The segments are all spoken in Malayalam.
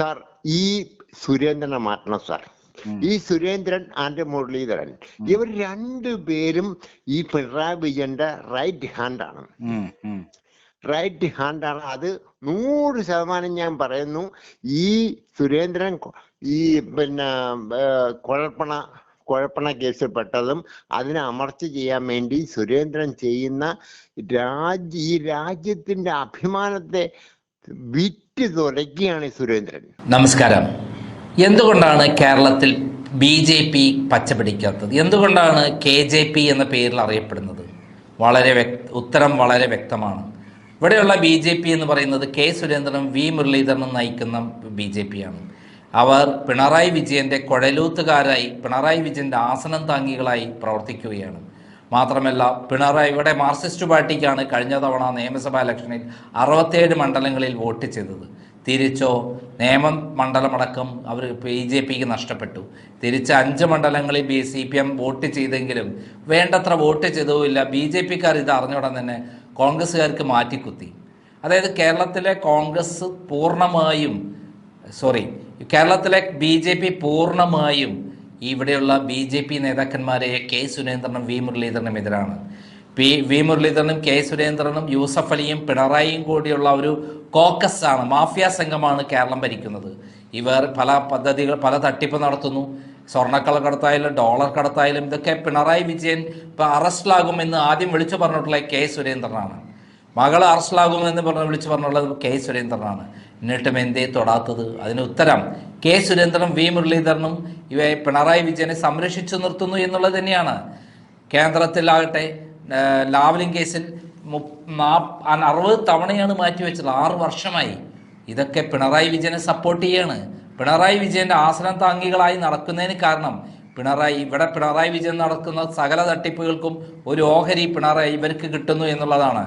സാർ ഈ സുരേന്ദ്രനെ മാറ്റണം സാർ. ഈ സുരേന്ദ്രൻ ആൻഡ് മുരളീധരൻ ഇവർ രണ്ടുപേരും ഈ പിണറായി വിജയന്റെ റൈറ്റ് ഹാൻഡ് ആണ്. റൈറ്റ് ഹാൻഡ് ആണ്. അത് നൂറ് ശതമാനം ഞാൻ പറയുന്നു. ഈ സുരേന്ദ്രൻ ഈ പിന്നെ കുഴപ്പണ കുഴപ്പണ കേസിൽ പെട്ടതും അതിനെ അമർച്ച ചെയ്യാൻ വേണ്ടി സുരേന്ദ്രൻ ചെയ്യുന്ന രാജ്യ ഈ രാജ്യത്തിന്റെ അഭിമാനത്തെ വിറ്റ് തുരക്കുകയാണ് സുരേന്ദ്രൻ. നമസ്കാരം. എന്തുകൊണ്ടാണ് കേരളത്തിൽ ബി ജെ പി പച്ചപിടിക്കാത്തത്? എന്തുകൊണ്ടാണ് കെ ജെ പി എന്ന പേരിൽ അറിയപ്പെടുന്നത്? വളരെ ഉത്തരം വളരെ വ്യക്തമാണ്. ഇവിടെയുള്ള ബി ജെ പി എന്ന് പറയുന്നത് കെ സുരേന്ദ്രനും വി മുരളീധരനും നയിക്കുന്ന ബി ജെ പി ആണ്. അവർ പിണറായി വിജയന്റെ കുഴലൂത്തുകാരായി പിണറായി വിജയന്റെ ആസനം താങ്ങികളായി പ്രവർത്തിക്കുകയാണ്. മാത്രമല്ല പിണറായി ഇവിടെ മാർക്സിസ്റ്റ് പാർട്ടിക്കാണ് കഴിഞ്ഞ തവണ നിയമസഭാ ഇലക്ഷനിൽ അറുപത്തേഴ് മണ്ഡലങ്ങളിൽ വോട്ട് ചെയ്തത്. തിരിച്ചോ നിയമം മണ്ഡലമടക്കം അവർ ബി ജെ പിക്ക് നഷ്ടപ്പെട്ടു. തിരിച്ച് അഞ്ച് മണ്ഡലങ്ങളിൽ B C P M vote ചെയ്തെങ്കിലും വേണ്ടത്ര വോട്ട് ചെയ്തതുമില്ല ബി ജെ പിക്കാർ ഇത് അറിഞ്ഞുടൻ തന്നെ കോൺഗ്രസ്സുകാർക്ക് മാറ്റിക്കുത്തി. അതായത് കേരളത്തിലെ കോൺഗ്രസ് പൂർണമായും സോറി കേരളത്തിലെ ബി ജെ പി പൂർണമായും ഇവിടെയുള്ള ബി ജെ പി നേതാക്കന്മാരെ കെ സുരേന്ദ്രനും വി മുരളീധരനും എതിരാണ്. പി വി മുരളീധരനും കെ സുരേന്ദ്രനും യൂസഫ് അലിയും പിണറായിയും കൂടിയുള്ള ഒരു കോക്കസ് ആണ് മാഫിയ സംഘമാണ് കേരളം ഭരിക്കുന്നത്. ഇവർ പല പദ്ധതികൾ പല തട്ടിപ്പ് നടത്തുന്നു. സ്വർണക്കള കടത്തായാലും ഡോളർ കടത്തായാലും ഇതൊക്കെ പിണറായി വിജയൻ ഇപ്പം അറസ്റ്റിലാകുമെന്ന് ആദ്യം വിളിച്ചു പറഞ്ഞിട്ടുള്ള കെ സുരേന്ദ്രനാണ്. മകൾ അറസ്റ്റിലാകുമെന്ന് പറഞ്ഞ് വിളിച്ചു പറഞ്ഞുള്ളത് കെ സുരേന്ദ്രനാണ്. എന്നിട്ടും എന്തേ തൊടാത്തത്? അതിന് ഉത്തരം കെ സുരേന്ദ്രനും വി മുരളീധരനും ഇവയെ പിണറായി വിജയനെ സംരക്ഷിച്ചു നിർത്തുന്നു എന്നുള്ളത് തന്നെയാണ്. കേന്ദ്രത്തിലാകട്ടെ ലാവ്ലിൻ കേസിൽ അറുപത് തവണയാണ് മാറ്റിവെച്ചത് ആറ് വർഷമായി. ഇതൊക്കെ പിണറായി വിജയനെ സപ്പോർട്ട് ചെയ്യാണ്. പിണറായി വിജയന്റെ ആസനം താങ്കികളായി നടക്കുന്നതിന് കാരണം പിണറായി ഇവിടെ പിണറായി വിജയൻ നടക്കുന്ന സകല തട്ടിപ്പുകൾക്കും ഒരു ഓഹരി പിണറായി ഇവർക്ക് കിട്ടുന്നു എന്നുള്ളതാണ്.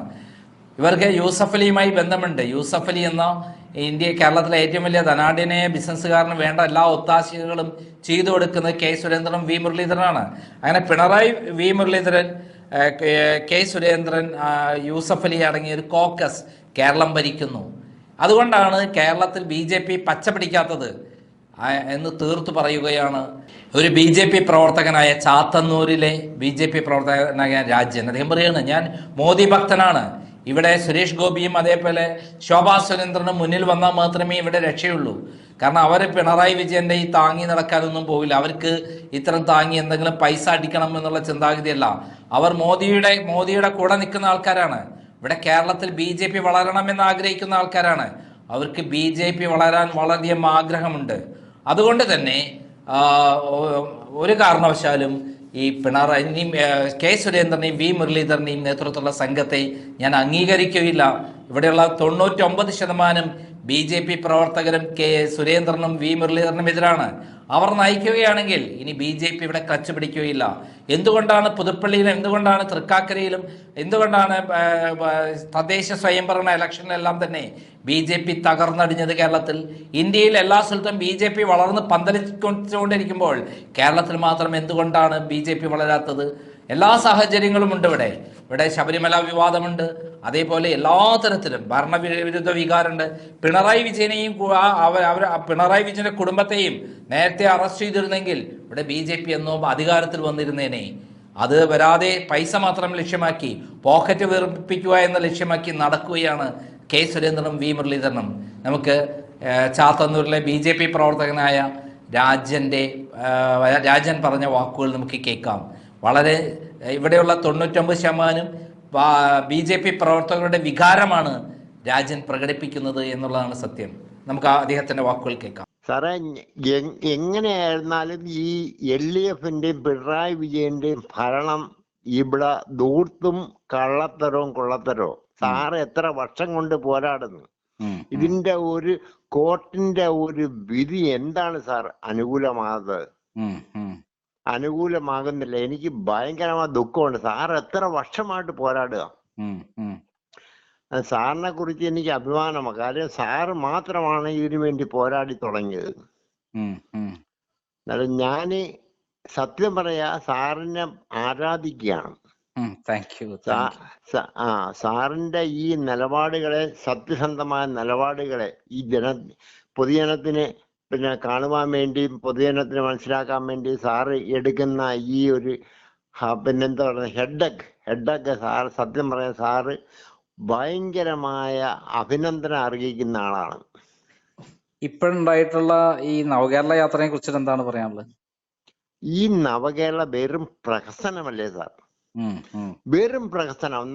ഇവർക്ക് യൂസഫ് അലിയുമായി ബന്ധമുണ്ട്. യൂസഫ് അലി എന്ന ഇന്ത്യ കേരളത്തിലെ ഏറ്റവും വലിയ ധനാഢ്യനെ ബിസിനസ്സുകാരന് വേണ്ട എല്ലാ ഒത്താശകളും ചെയ്തു കൊടുക്കുന്നത് കെ സുരേന്ദ്രനും വി മുരളീധരനാണ്. അങ്ങനെ പിണറായി വി മുരളീധരൻ കെ- സുരേന്ദ്രൻ യൂസഫ് അലി അടങ്ങിയ ഒരു കോക്കസ് കേരളം ഭരിക്കുന്നു. അതുകൊണ്ടാണ് കേരളത്തിൽ ബി ജെ പി പച്ച പിടിക്കാത്തത് എന്ന് തീർത്തു പറയുകയാണ് ഒരു ബി ജെ പി പ്രവർത്തകനായ ചാത്തന്നൂരിലെ ബി ജെ പി പ്രവർത്തകനായ രാജ്യൻ. അദ്ദേഹം പറയാണ് ഞാൻ മോദി ഭക്തനാണ്. ഇവിടെ സുരേഷ് ഗോപിയും അതേപോലെ ശോഭാ സുരേന്ദ്രനും മുന്നിൽ വന്നാൽ മാത്രമേ ഇവിടെ രക്ഷയുള്ളൂ. കാരണം അവർ പിണറായി വിജയന്റെ ഈ താങ്ങി നടക്കാനൊന്നും പോവില്ല. അവർക്ക് ഇത്തരം താങ്ങി എന്തെങ്കിലും പൈസ അടിക്കണം എന്നുള്ള ചിന്താഗതിയല്ല. അവർ മോദിയുടെ മോദിയുടെ കൂടെ നിൽക്കുന്ന ആൾക്കാരാണ്. ഇവിടെ കേരളത്തിൽ ബി ജെ പി വളരണമെന്ന് ആഗ്രഹിക്കുന്ന ആൾക്കാരാണ്. അവർക്ക് ബി ജെ പി വളരാൻ വളരെയധികം ആഗ്രഹമുണ്ട്. അതുകൊണ്ട് തന്നെ ഒരു കാരണവശാലും ഈ പിണറായി കെ സുരേന്ദ്രനെയും വി മുരളീധരനെയും നേതൃത്വത്തിലുള്ള സംഘത്തെ ഞാൻ അംഗീകരിക്കുകയില്ല. ഇവിടെയുള്ള തൊണ്ണൂറ്റൊമ്പത് ശതമാനം ബി ജെ പി പ്രവർത്തകരും കെ സുരേന്ദ്രനും വി മുരളീധരനും എതിരാണ്. അവർ നയിക്കുകയാണെങ്കിൽ ഇനി ബി ജെ പി ഇവിടെ ക്ലച്ച് പിടിക്കുകയില്ല. എന്തുകൊണ്ടാണ് പുതുപ്പള്ളിയിലും എന്തുകൊണ്ടാണ് തൃക്കാക്കരയിലും എന്തുകൊണ്ടാണ് തദ്ദേശ സ്വയംഭരണ ഇലക്ഷനിലെല്ലാം തന്നെ ബി ജെ പി തകർന്നടിഞ്ഞത് കേരളത്തിൽ? ഇന്ത്യയിൽ എല്ലാ സ്ഥലത്തും ബി ജെ പി വളർന്ന് പന്തലിച്ചുകൊണ്ടിരിക്കുമ്പോൾ കേരളത്തിൽ മാത്രം എന്തുകൊണ്ടാണ് ബി ജെ പി വളരാത്തത്? എല്ലാ സാഹചര്യങ്ങളും ഉണ്ട് ഇവിടെ. ഇവിടെ ശബരിമല വിവാദമുണ്ട്. അതേപോലെ എല്ലാ തരത്തിലും ഭരണവിരുദ്ധ വികാരമുണ്ട്. പിണറായി വിജയനെയും അവർ അവർ പിണറായി വിജയന്റെ കുടുംബത്തെയും നേരത്തെ അറസ്റ്റ് ചെയ്തിരുന്നെങ്കിൽ ഇവിടെ ബി ജെ പി എന്നോ അധികാരത്തിൽ വന്നിരുന്നേനെ. അത് വരാതെ പൈസ മാത്രം ലക്ഷ്യമാക്കി പോക്കറ്റ് വീർപ്പിക്കുക എന്ന ലക്ഷ്യമാക്കി നടക്കുകയാണ് കെ സുരേന്ദ്രനും വി മുരളീധരനും. നമുക്ക് ചാത്തന്നൂരിലെ ബി ജെ പി പ്രവർത്തകനായ രാജന്റെ രാജൻ പറഞ്ഞ വാക്കുകൾ നമുക്ക് കേൾക്കാം. വളരെ ഇവിടെയുള്ള തൊണ്ണൂറ്റൊമ്പത് ശതമാനം ബി ജെ പി പ്രവർത്തകരുടെ വികാരമാണ് രാജൻ പ്രകടിപ്പിക്കുന്നത് എന്നുള്ളതാണ് സത്യം. നമുക്ക് ആ അദ്ദേഹത്തിന്റെ വാക്കുകൾ കേൾക്കാം. സാറേ എങ്ങനെയായിരുന്നാലും ഈ എൽ ഡി എഫിന്റെയും പിണറായി വിജയന്റെയും ഭരണം ഇവിടെ ദൂർത്തും കള്ളത്തരവും കൊള്ളത്തരവും. സാറ് എത്ര വർഷം കൊണ്ട് പോരാടുന്നു? ഇതിന്റെ ഒരു കോർട്ടിന്റെ ഒരു വിധി എന്താണ് സാർ അനുകൂലമാകുന്നത് അനുകൂലമാകുന്നില്ല. എനിക്ക് ഭയങ്കരമായ ദുഃഖമുണ്ട്. സാർ എത്ര വർഷമായിട്ട് പോരാടുക? സാറിനെ കുറിച്ച് എനിക്ക് അഭിമാനമാണ്. കാര്യം സാറ് മാത്രമാണ് ഇതിനു വേണ്ടി പോരാടി തുടങ്ങിയത്. എന്നാലും ഞാൻ സത്യം പറയാ സാറിനെ ആരാധിക്കുകയാണ്. ആ സാറിന്റെ ഈ നിലപാടുകളെ സത്യസന്ധമായ നിലപാടുകളെ ഈ ജന പൊതുജനത്തിന് പിന്നെ കാണുവാൻ വേണ്ടിയും പൊതുജനത്തിന് മനസ്സിലാക്കാൻ വേണ്ടി സാറ് എടുക്കുന്ന ഈ ഒരു പിന്നെന്താ പറയുക ഹെഡക്ക് ഹെഡക്ക് സാറ് സത്യം പറയാൻ സാറ് ഭയങ്കരമായ അഭിനന്ദനം അറിയിക്കുന്ന ആളാണ്. ഇപ്പോഴുണ്ടായിട്ടുള്ള ഈ നവകേരള യാത്രയെ കുറിച്ചിട്ട് എന്താണ് പറയാനുള്ളത്? ഈ നവകേരള വെറും പ്രഹസനമല്ലേ സാർ? വെറും പ്രഹസനം.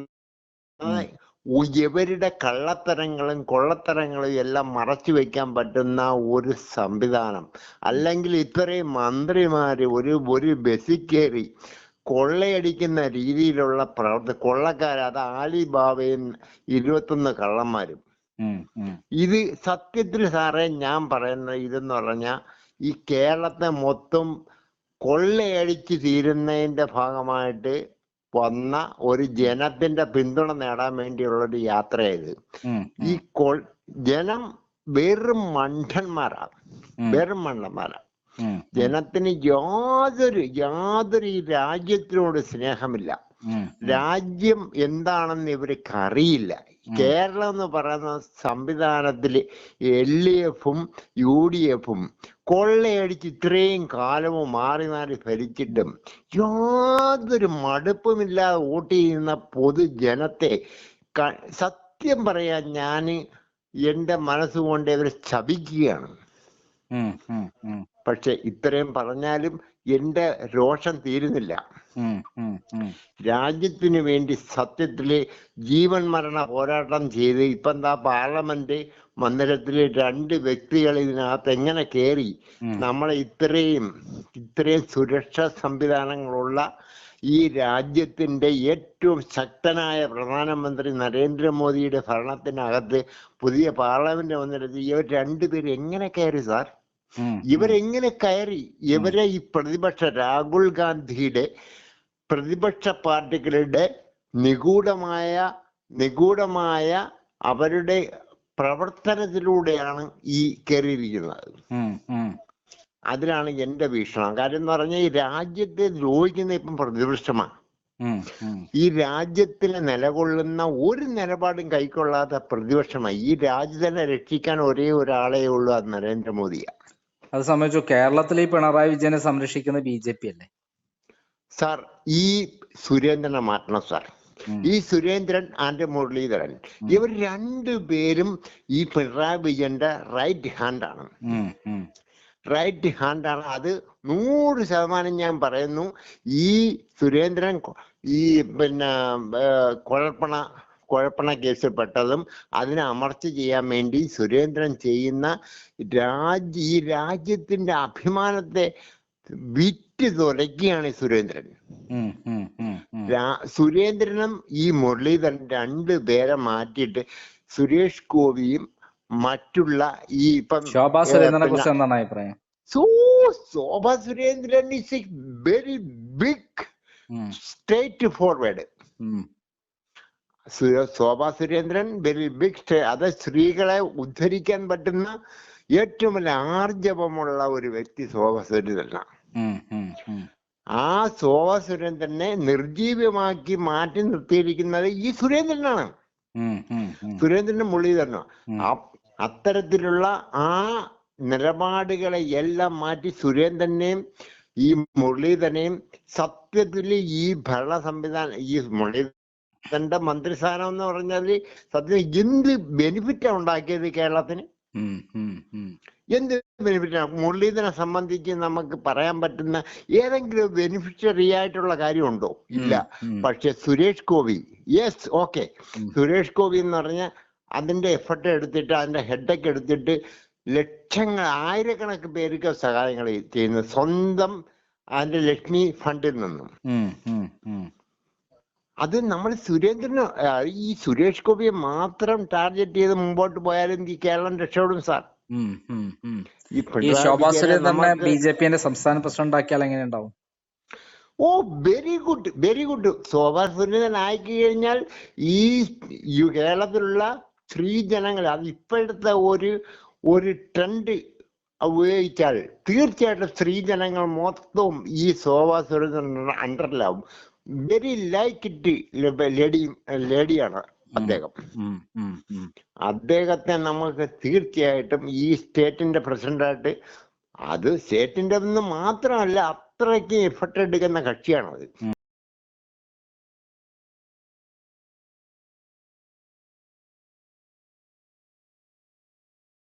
ഇവരുടെ കള്ളത്തരങ്ങളും കൊള്ളത്തരങ്ങളും എല്ലാം മറച്ചു വെക്കാൻ പറ്റുന്ന ഒരു സംവിധാനം. അല്ലെങ്കിൽ ഇത്രയും മന്ത്രിമാർ ഒരു ഒരു ബസ്സിൽ കയറി കൊള്ളയടിക്കുന്ന രീതിയിലുള്ള പ്രവർത്തി കൊള്ളക്കാർ അത് ആലിബാബയും ഇരുപത്തൊന്ന് കള്ളന്മാരും. ഇത് സത്യത്തിൽ സാറേ ഞാൻ പറയുന്ന ഇതെന്ന് പറഞ്ഞാൽ ഈ കേരളത്തെ മൊത്തം കൊള്ളയടിച്ച് തീരുന്നതിന്റെ ഭാഗമായിട്ട് വന്ന ഒരു ജനത്തിന്റെ പിന്തുണ നേടാൻ വേണ്ടിയുള്ള ഒരു യാത്രയായത്. ഇത് ഈ കോൾ ജനം വെറും മണ്ഠന്മാരാണ് വെറും മണ്ഠന്മാരാണ് ജനത്തിന് യാതൊരു യാതൊരു ഈ രാജ്യത്തിനോട് സ്നേഹമില്ല. രാജ്യം എന്താണെന്ന് ഇവർക്ക് അറിയില്ല കേരളം എന്ന് പറയുന്ന സംവിധാനത്തിൽ എൽ ഡി എഫും യു ഡി എഫും കൊള്ളയടിച്ച് ഇത്രയും കാലവും മാറി മാറി ഭരിച്ചിട്ടും യാതൊരു മടുപ്പുമില്ലാതെ വോട്ട് ചെയ്യുന്ന പൊതുജനത്തെ സത്യം പറയാൻ ഞാൻ എന്റെ മനസ്സുകൊണ്ട് ഇവരെ ശപിക്കുകയാണ്. പക്ഷെ ഇത്രയും പറഞ്ഞാലും എന്റെ രോഷം തീരുന്നില്ല. രാജ്യത്തിന് വേണ്ടി സത്യത്തിൽ ജീവൻ മരണ പോരാട്ടം ചെയ്ത് ഇപ്പൊ എന്താ പാർലമെന്റ് മന്ദിരത്തിൽ രണ്ട് വ്യക്തികൾ ഇതിനകത്ത് എങ്ങനെ കേറി? നമ്മളെ ഇത്രയും ഇത്രയും സുരക്ഷാ സംവിധാനങ്ങളുള്ള ഈ രാജ്യത്തിന്റെ ഏറ്റവും ശക്തനായ പ്രധാനമന്ത്രി നരേന്ദ്രമോദിയുടെ ഭരണത്തിനകത്ത് പുതിയ പാർലമെന്റ് മന്ദിരത്തിൽ ഇവർ രണ്ടുപേരും എങ്ങനെ കയറി സാർ? ഇവരെങ്ങനെ കയറി? ഇവരെ ഈ പ്രതിപക്ഷ രാഹുൽ ഗാന്ധിയുടെ പ്രതിപക്ഷ പാർട്ടികളുടെ നിഗൂഢമായ നിഗൂഢമായ അവരുടെ പ്രവർത്തനത്തിലൂടെയാണ് ഈ കയറിയിരിക്കുന്നത്. അതിലാണ് എന്റെ വീക്ഷണം. കാര്യം എന്ന് പറഞ്ഞാൽ ഈ രാജ്യത്തെ ദ്രോഹിക്കുന്ന ഇപ്പം പ്രതിപക്ഷമാണ്. ഈ രാജ്യത്തിന് നിലകൊള്ളുന്ന ഒരു നിലപാടും കൈക്കൊള്ളാത്ത പ്രതിപക്ഷമായി ഈ രാജ്യത്തിനെ രക്ഷിക്കാൻ ഒരേ ഒരാളെ ഉള്ളൂ അത് നരേന്ദ്രമോദിയാണ്. അത് സംബന്ധിച്ചു കേരളത്തിൽ ഈ പിണറായി വിജയനെ സംരക്ഷിക്കുന്ന ബി ജെ പി അല്ലേ? സാർ ഈ സുരേന്ദ്രനെ മാറ്റണം സാർ. ഈ സുരേന്ദ്രൻ ആൻഡ് മുരളീധരൻ ഇവർ രണ്ടുപേരും ഈ പിണറായി വിജയന്റെ റൈറ്റ് ഹാൻഡാണ് ആണ്. റൈറ്റ് ഹാൻഡാണ് അത് നൂറ് ശതമാനം ഞാൻ പറയുന്നു. ഈ സുരേന്ദ്രൻ ഈ പിന്നെ കുഴൽപ്പണ കുഴൽപ്പണ കേസിൽ പെട്ടതും അതിനെ അമർച്ച ചെയ്യാൻ വേണ്ടി സുരേന്ദ്രൻ ചെയ്യുന്ന രാജ്യ ഈ രാജ്യത്തിന്റെ അഭിമാനത്തെ വിറ്റ് തുലയ്ക്കുകയാണ് സുരേന്ദ്രൻ. സുരേന്ദ്രനും ഈ മുരളീധരൻ രണ്ട് പേരെ മാറ്റിയിട്ട് സുരേഷ് ഗോപിയും മറ്റുള്ള ഈ ഇപ്പം ശോഭാ ഏ, സുരേന്ദ്രനെ കുറിച്ച് എന്താണ് അഭിപ്രായം? So Shobha Surendran is a very big straightforward Shobha Surendran very big അത് സ്ത്രീകളെ ഉദ്ധരിക്കാൻ പറ്റുന്ന ഏറ്റവും വലിയ ആർജവമുള്ള ഒരു വ്യക്തി ശോഭാ സുരേന്ദ്രനാണ്. ആ ശോഭാ സുരേന്ദ്രനെ നിർജീവമാക്കി മാറ്റി നിർത്തിയിരിക്കുന്നത് ഈ സുരേന്ദ്രനാണ് സുരേന്ദ്രന്റെ മുള്ളി ഉം. സുരേന്ദ്രനും മുരളീധരനും ഉം. ആ അത്തരത്തിലുള്ള ആ നിലപാടുകളെ എല്ലാം മാറ്റി സുരേന്ദ്രനെയും ഈ മുരളീധരനെയും സത്യത്തിൽ ഈ ഭരണ സംവിധാനം ഈ മുരളീധരന്റെ മന്ത്രിസ്ഥാനം എന്ന് പറഞ്ഞാൽ സത്യം എന്ത് ബെനിഫിറ്റാ ഉണ്ടാക്കിയത് കേരളത്തിന്. എന്ത് ബെനിഫിറ്റാണ് മുരളീധരനെ സംബന്ധിച്ച് നമുക്ക് പറയാൻ പറ്റുന്ന ഏതെങ്കിലും ബെനിഫിഷ്യറി ആയിട്ടുള്ള കാര്യമുണ്ടോ? ഇല്ല. പക്ഷെ സുരേഷ് ഗോപി യെസ് ഓക്കെ. സുരേഷ് ഗോപി എന്ന് പറഞ്ഞാൽ അതിന്റെ എഫർട്ട് എടുത്തിട്ട് അതിന്റെ ഹെഡൊക്കെ എടുത്തിട്ട് ലക്ഷങ്ങൾ ആയിരക്കണക്കിന് പേർക്ക് സഹായങ്ങൾ ചെയ്യുന്നു സ്വന്തം അതിന്റെ ലക്ഷ്മി ഫണ്ടിൽ നിന്നും. അത് നമ്മൾ സുരേന്ദ്രന് ഈ സുരേഷ് ഗോപിയെ മാത്രം ടാർഗറ്റ് ചെയ്ത് മുമ്പോട്ട് പോയാലും ഈ കേരളം രക്ഷപ്പെടും സാർ. ഈ ശോഭാ സുരേന്ദ്രനെ ബി ജെ പിന്റെ സംസ്ഥാന പ്രസിഡന്റ് ആക്കിയാൽ എങ്ങനെ ഉണ്ടാവും? ഓ very good very good Shobha Surendran ആക്കി കഴിഞ്ഞാൽ ഈ കേരളത്തിലുള്ള സ്ത്രീ ജനങ്ങൾ അത് ഇപ്പോഴത്തെ ഒരു ഒരു ട്രെൻഡ് ഉപയോഗിച്ചാൽ തീർച്ചയായിട്ടും സ്ത്രീ ജനങ്ങൾ മൊത്തവും ഈ ശോഭാ സുരേന്ദ്രൻ അണ്ടറിലാവും വെരി ലൈക്ക് ഇറ്റ് ലേഡി ലേഡിയാണ് അദ്ദേഹം. അദ്ദേഹത്തെ നമുക്ക് തീർച്ചയായിട്ടും ഈ സ്റ്റേറ്റിന്റെ പ്രസിഡന്റായിട്ട് അത് സ്റ്റേറ്റിന്റെ മാത്രമല്ല അത്രയ്ക്ക് എഫർട്ട് എടുക്കുന്ന കക്ഷിയാണത്.